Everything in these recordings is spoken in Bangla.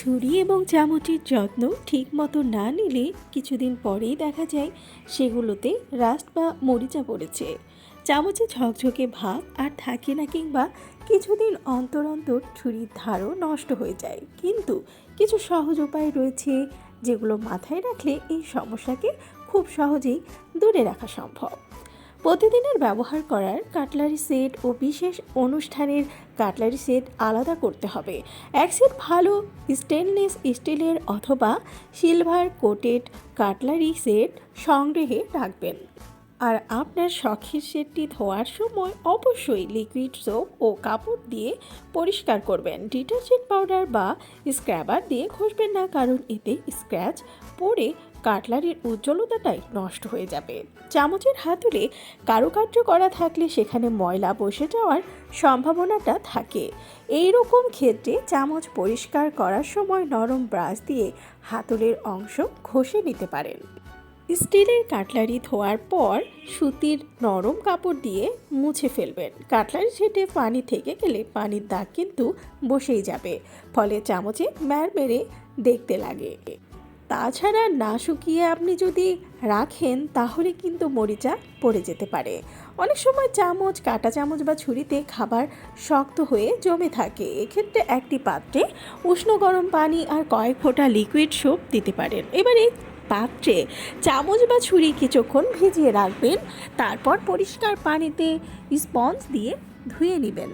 ছুরি এবং চামচের যত্ন ঠিকমতো না নিলে কিছুদিন পরেই দেখা যায় সেগুলোতে রাস্ট বা মরিচা পড়েছে। চামচে ঝকঝকে ভাব আর থাকে না কিংবা কিছুদিন অন্তর অন্তর ছুরির ধারও নষ্ট হয়ে যায়। কিন্তু কিছু সহজ উপায় রয়েছে যেগুলো মাথায় রাখলে এই সমস্যাকে খুব সহজেই দূরে রাখা সম্ভব। প্রতিদিনের ব্যবহার করার কাটলারি সেট ও বিশেষ অনুষ্ঠানের কাটলারি সেট আলাদা করতে হবে। এক সেট ভালো স্টেনলেস স্টিলের অথবা সিলভার কোটেড কাটলারি সেট সংগ্রহে রাখবেন। আর আপনার শখের সেটটি ধোয়ার সময় অবশ্যই লিকুইড সোপ ও কাপড় দিয়ে পরিষ্কার করবেন। ডিটারজেন্ট পাউডার বা স্ক্র্যাবার দিয়ে ঘষবেন না, কারণ এতে স্ক্র্যাচ পরে কাটলারির উজ্জ্বলতাটাই নষ্ট হয়ে যাবে। চামচের হাতুলে কারুকার্য করা থাকলে সেখানে ময়লা বসে যাওয়ার সম্ভাবনাটা থাকে। এই রকম ক্ষেত্রে চামচ পরিষ্কার করার সময় নরম ব্রাশ দিয়ে হাতুলের অংশ ঘষে নিতে পারেন। স্টিলের কাটলারি ধোয়ার পর সুতির নরম কাপড় দিয়ে মুছে ফেলবেন। কাটলারি সেটে পানি থেকে গেলে পানির দাগ কিন্তু বসেই যাবে, ফলে চামচে ম্যার মেরে দেখতে লাগে। তাছাড়া না শুকিয়ে আপনি যদি রাখেন, তাহলে কিন্তু মরিচা পড়ে যেতে পারে। অনেক সময় চামচ, কাঁটা চামচ বা ছুরিতে খাবার শক্ত হয়ে জমে থাকে। এক্ষেত্রে একটি পাত্রে উষ্ণ গরম পানি আর কয়েক ফোঁটা লিকুইড সোপ দিতে পারেন। এবারে পাত্রে চামচ বা ছুরি কিছুক্ষণ ভিজিয়ে রাখবেন। তারপর পরিষ্কার পানিতে স্পঞ্জ দিয়ে ধুয়ে নেবেন।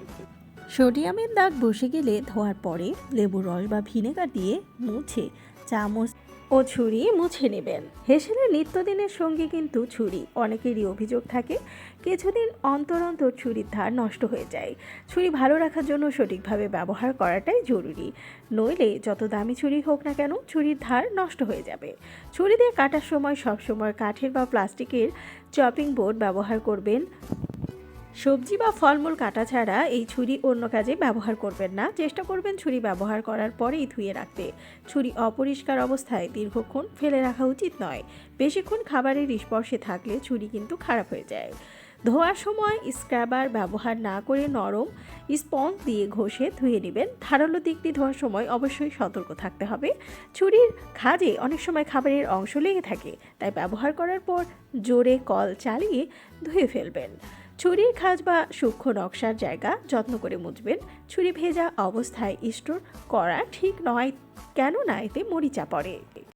সোডিয়ামের দাগ বসে গেলে ধোয়ার পরে লেবুর রস বা ভিনেগার দিয়ে মুছে চামচ ও ছুরি মুছে নেবেন। হেসেলের নিত্যদিনের সঙ্গে কিন্তু ছুরি। অনেকেরই অভিযোগ থাকে, কিছুদিন অন্তর অন্তর ছুরির ধার নষ্ট হয়ে যায়। ছুরি ভালো রাখার জন্য সঠিকভাবে ব্যবহার করাটাই জরুরি। নইলে যত দামি ছুরি হোক না কেন, ছুরির ধার নষ্ট হয়ে যাবে। ছুরি দিয়ে কাটার সময় সবসময় কাঠের বা প্লাস্টিকের চপিং বোর্ড ব্যবহার করবেন। সবজি বা ফলমূল কাটা ছাড়া এই ছুরি অন্য কাজে ব্যবহার করবেন না। চেষ্টা করবেন ছুরি ব্যবহার করার পরেই ধুয়ে রাখতে। ছুরি অপরিষ্কার অবস্থায় দীর্ঘক্ষণ ফেলে রাখা উচিত নয়। বেশিক্ষণ খাবারের স্পর্শে থাকলে ছুরি কিন্তু খারাপ হয়ে যায়। ধোয়ার সময় স্ক্রাবার ব্যবহার না করে নরম স্পঞ্জ দিয়ে ঘষে ধুয়ে নেবেন। ধারালো দিকটি ধোয়ার সময় অবশ্যই সতর্ক থাকতে হবে। ছুরির খাজে অনেক সময় খাবারের অংশ লেগে থাকে, তাই ব্যবহার করার পর জোরে কল চালিয়ে ধুয়ে ফেলবেন। ছুরির খাজ বা সূক্ষ্ম নকশার জায়গা যত্ন করে মুছবেন। ছুরি ভেজা অবস্থায় স্টোর করা ঠিক নয়, কেননা এতে মরিচা পড়ে।